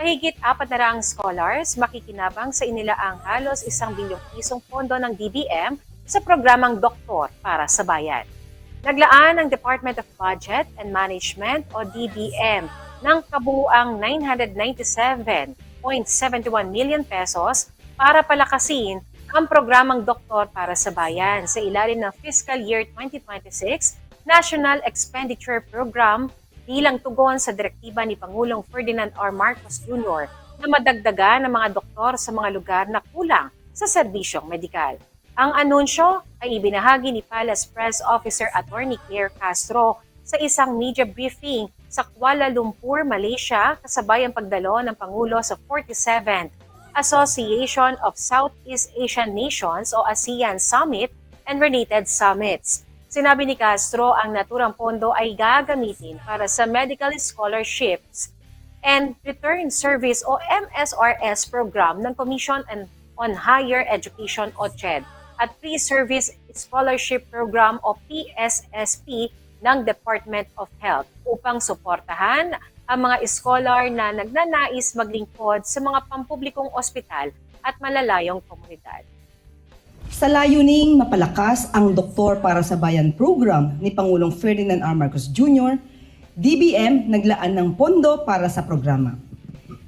Mahigit apat na raang scholars makikinabang sa inilaang halos isang bilyong pisong pondo ng DBM sa programang Doktor para sa Bayan. Naglaan ang Department of Budget and Management o DBM ng kabuuang 997.71 million pesos para palakasin ang programang Doktor para sa Bayan sa ilalim ng Fiscal Year 2026 National Expenditure Program bilang tugon sa direktiba ni Pangulong Ferdinand R. Marcos Jr. na madagdagan ng mga doktor sa mga lugar na kulang sa serbisyong medikal. Ang anunsyo ay ibinahagi ni Palace Press Officer Attorney Claire Castro sa isang media briefing sa Kuala Lumpur, Malaysia, kasabay ang pagdalo ng Pangulo sa 47th Association of Southeast Asian Nations o ASEAN Summit and related summits. Sinabi ni Castro ang naturang pondo ay gagamitin para sa medical scholarships and return service o MSRS program ng Commission on- Higher Education o CHED at Pre-Service Scholarship Program o PSSP ng Department of Health upang suportahan ang mga scholar na nagnanais maglingkod sa mga pampublikong ospital at malalayong komunidad. Sa layuning mapalakas ang Doktor para sa Bayan program ni Pangulong Ferdinand R. Marcos Jr., DBM naglaan ng pondo para sa programa.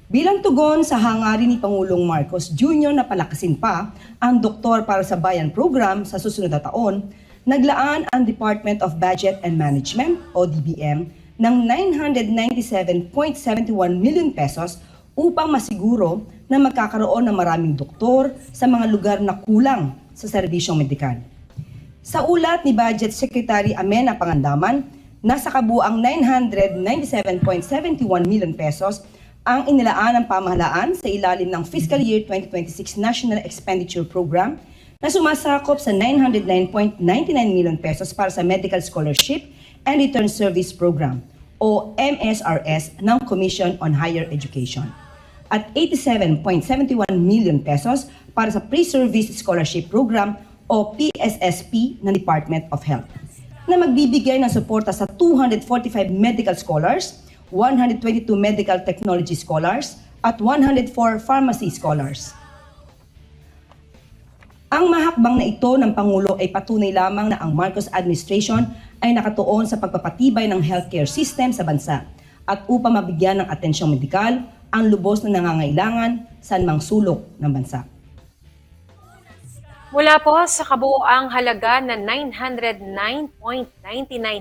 Bilang tugon sa hangarin ni Pangulong Marcos Jr. na palakasin pa ang Doktor para sa Bayan program sa susunod na taon, naglaan ang Department of Budget and Management o DBM ng 997.71 million pesos upang masiguro na magkakaroon ng maraming doktor sa mga lugar na kulang sa serbisyong medikal. Sa ulat ni Budget Secretary Amena Pangandaman, nasa kabuang 997.71 million pesos ang inilaan ng pamahalaan sa ilalim ng Fiscal Year 2026 National Expenditure Program na sumasakop sa 909.99 million pesos para sa Medical Scholarship and Return Service Program o MSRS ng Commission on Higher Education at 87.71 million pesos para sa Pre-Service Scholarship Program o PSSP ng Department of Health na magbibigay ng suporta sa 245 medical scholars, 122 medical technology scholars, at 104 pharmacy scholars. Ang mahakbang na ito ng Pangulo ay patunay lamang na ang Marcos administration ay nakatuon sa pagpapatibay ng healthcare system sa bansa at upang mabigyan ng atensyong medikal ang lubos na nangangailangan sa anumang sulok ng bansa. Mula po sa kabuoang halaga na 909.99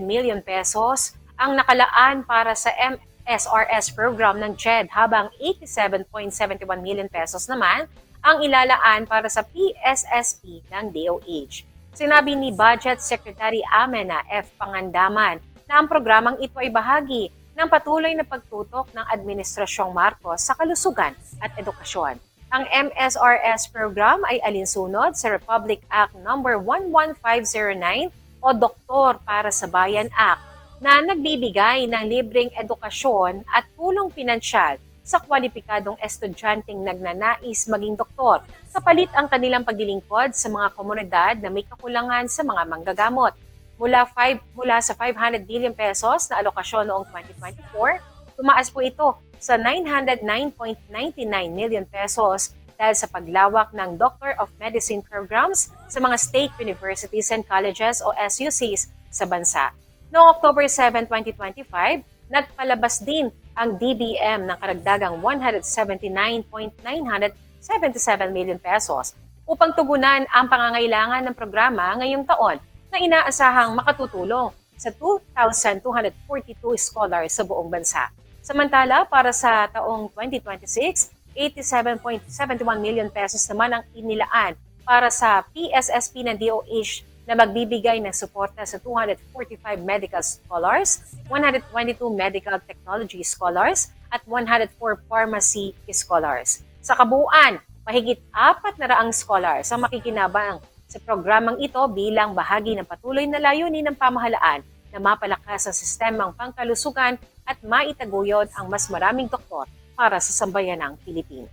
million pesos ang nakalaan para sa MSRS program ng CHED habang 87.71 million pesos naman ang ilalaan para sa PSSP ng DOH. Sinabi ni Budget Secretary Amena F. Pangandaman na ang programang ito ay bahagi ng patuloy na pagtutok ng Administrasyong Marcos sa kalusugan at edukasyon. Ang MSRS program ay alinsunod sa Republic Act No. 11509 o Doktor para sa Bayan Act na nagbibigay ng libreng edukasyon at tulong pinansyal sa kwalipikadong estudyanteng nagnanais maging doktor kapalit ang kanilang paglilingkod sa mga komunidad na may kakulangan sa mga manggagamot. Mula, 5, mula sa 500 billion pesos na alokasyon noong 2024, tumaas po ito sa 909.99 million pesos dahil sa paglawak ng Doctor of Medicine programs sa mga state universities and colleges o SUCs sa bansa. Noong October 7, 2025, nagpalabas din ang DBM ng karagdagang 179.977 million pesos upang tugunan ang pangangailangan ng programa ngayong taon na inaasahang makatutulong sa 2,242 scholars sa buong bansa. Samantala, para sa taong 2026, 87.71 million pesos naman ang inilaan para sa PSSP ng DOH na magbibigay ng suporta sa 245 medical scholars, 122 medical technology scholars, at 104 pharmacy scholars. Sa kabuuan, mahigit apat na raang scholars ang makikinabang sa programang ito bilang bahagi ng patuloy na layunin ng pamahalaan na mapalakas ang sistemang pangkalusugan at maitaguyod ang mas maraming doktor para sa sambayanang Pilipino.